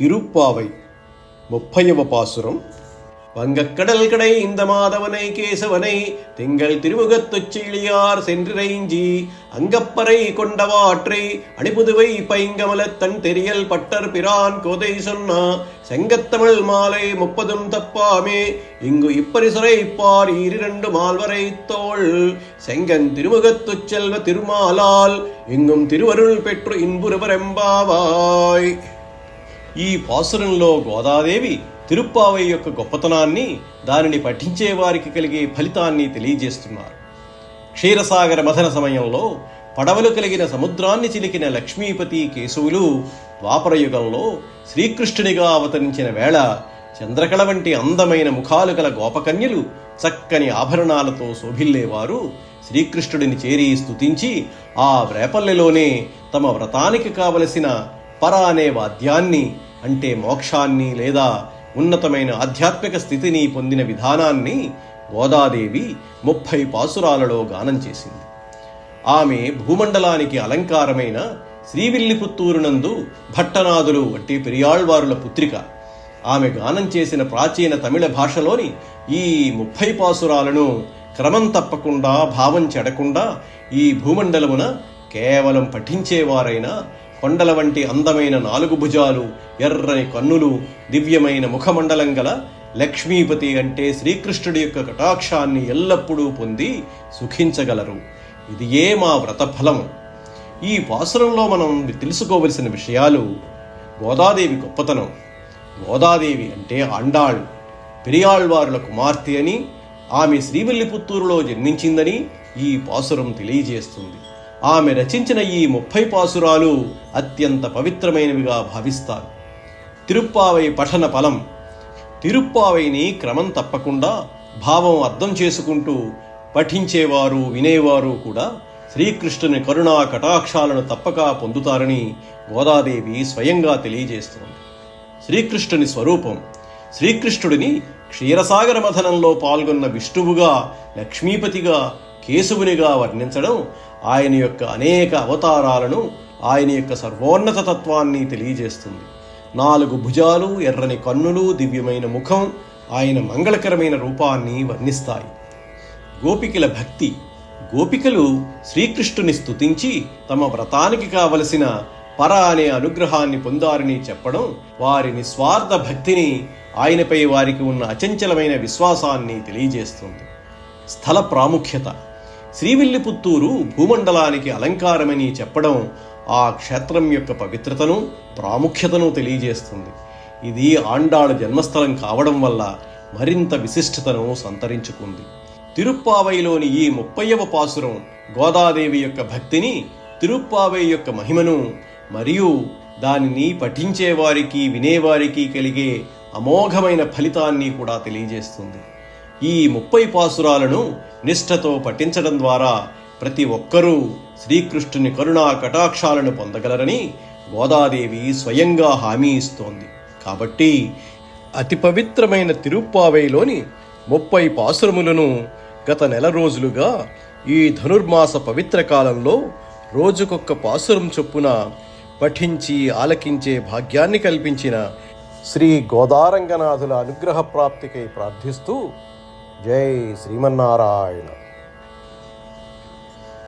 திருப்பாவை முப்பையவ பாசுரம். வங்கக்கடல் கடை இந்த மாதவனை கேசவனை திங்கள் திருமுகத்துச் சீழியார் சென்றிரைஞ்சி அங்கப்பறை கொண்டவாற்றை அணிபுதுவை பைங்கமலத்தன் தெரியல் பட்டர் பிரான் கோதை சொன்னா செங்கத்தமிழ் மாலை முப்பதும் தப்பாமே இங்கு இப்பரிசுரை பார் இரண்டு மால்வரை தோள். செங்கன் திருமுகத்துச் செல்வ திருமாலால் இங்கும் திருவருள் பெற்று இன்புருவரெம்பாவாய் ఈ పాసురంలో గోదాదేవి తిరుప్పావై యొక్క గొప్పతనాన్ని దానిని పఠించే వారికి కలిగే ఫలితాన్ని తెలియజేస్తున్నారు. క్షీరసాగర మథన సమయంలో పడవలు కలిగిన సముద్రాన్ని చిలికిన లక్ష్మీపతి కేశవులు ద్వాపరయుగంలో శ్రీకృష్ణునిగా అవతరించిన వేళ చంద్రకళ వంటి అందమైన ముఖాలు గల గోపకన్యలు చక్కని ఆభరణాలతో శోభిల్లేవారు శ్రీకృష్ణుడిని చేరి స్తుతించి ఆ వ్రేపల్లెలోనే తమ వ్రతానికి కావలసిన పర అనే వాద్యాన్ని అంటే మోక్షాన్ని లేదా ఉన్నతమైన ఆధ్యాత్మిక స్థితిని పొందిన విధానాన్ని గోదాదేవి ముప్పై పాసురాలలో గానం చేసింది. ఆమె భూమండలానికి అలంకారమైన శ్రీవిల్లిపుత్తూరునందు భట్టనాథులు వంటి పెరియాళ్వారుల పుత్రిక. ఆమె గానం చేసిన ప్రాచీన తమిళ భాషలోని ఈ ముప్పై పాసురాలను క్రమం తప్పకుండా భావం చెడకుండా ఈ భూమండలమున కేవలం పఠించేవారైనా కొండల వంటి అందమైన నాలుగు భుజాలు ఎర్రని కన్నులు దివ్యమైన ముఖమండలం గల లక్ష్మీపతి అంటే శ్రీకృష్ణుడి యొక్క కటాక్షాన్ని ఎల్లప్పుడూ పొంది సుఖించగలరు. ఇది ఏ మా వ్రత ఈ పాసురంలో మనం తెలుసుకోవలసిన విషయాలు గోదాదేవి గొప్పతనం. గోదాదేవి అంటే అండాళ్ పెరియాళ్వారుల కుమార్తె అని ఆమె శ్రీవిల్లిపుత్తూరులో జన్మించిందని ఈ పాసురం తెలియజేస్తుంది. ఆమె రచించిన ఈ ముప్పై పాసురాలు అత్యంత పవిత్రమైనవిగా భావిస్తారు. తిరుప్పావై పఠన ఫలం తిరుప్పావైని క్రమం తప్పకుండా భావం అర్థం చేసుకుంటూ పఠించేవారు వినేవారు కూడా శ్రీకృష్ణుని కరుణా కటాక్షాలను తప్పక పొందుతారని గోదాదేవి స్వయంగా తెలియజేస్తుంది. శ్రీకృష్ణుని స్వరూపం శ్రీకృష్ణుడిని క్షీరసాగర మథనంలో పాల్గొన్న విష్ణువుగా లక్ష్మీపతిగా కేశవునిగా వర్ణించడం ఆయన యొక్క అనేక అవతారాలను ఆయన యొక్క సర్వోన్నత తత్వాన్ని తెలియజేస్తుంది. నాలుగు భుజాలు ఎర్రని కన్నులు దివ్యమైన ముఖం ఆయన మంగళకరమైన రూపాన్ని వర్ణిస్తాయి. గోపికల భక్తి. గోపికలు శ్రీకృష్ణుని స్తుతించి తమ వ్రతానికి కావలసిన పర అనే అనుగ్రహాన్ని పొందారని చెప్పడం వారి నిస్వార్థ భక్తిని ఆయనపై వారికి ఉన్న అచంచలమైన విశ్వాసాన్ని తెలియజేస్తుంది. స్థల ప్రాముఖ్యత. శ్రీవిల్లిపుత్తూరు భూమండలానికి అలంకారమని చెప్పడం ఆ క్షేత్రం యొక్క పవిత్రతను ప్రాముఖ్యతను తెలియజేస్తుంది. ఇది ఆండాళ జన్మస్థలం కావడం వల్ల మరింత విశిష్టతను సంతరించుకుంది. తిరుప్పావైలోని ఈ ముప్పైవ పాసురం గోదాదేవి యొక్క భక్తిని తిరుప్పావై యొక్క మహిమను మరియు దానిని పఠించేవారికి వినేవారికి కలిగే అమోఘమైన ఫలితాన్ని కూడా తెలియజేస్తుంది. ఈ ముప్పై పాసురాలను నిష్ఠతో పఠించడం ద్వారా ప్రతి ఒక్కరూ శ్రీకృష్ణుని కరుణా కటాక్షాలను పొందగలరని గోదాదేవి స్వయంగా హామీ ఇస్తోంది. కాబట్టి అతి పవిత్రమైన తిరుప్పావైలోని ముప్పై పాసురములను గత నెల రోజులుగా ఈ ధనుర్మాస పవిత్ర కాలంలో రోజుకొక్క పాసురం చొప్పున పఠించి ఆలకించే భాగ్యాన్ని కల్పించిన శ్రీ గోదారంగనాథుల అనుగ్రహ ప్రాప్తికై ప్రార్థిస్తూ जय श्रीमारायण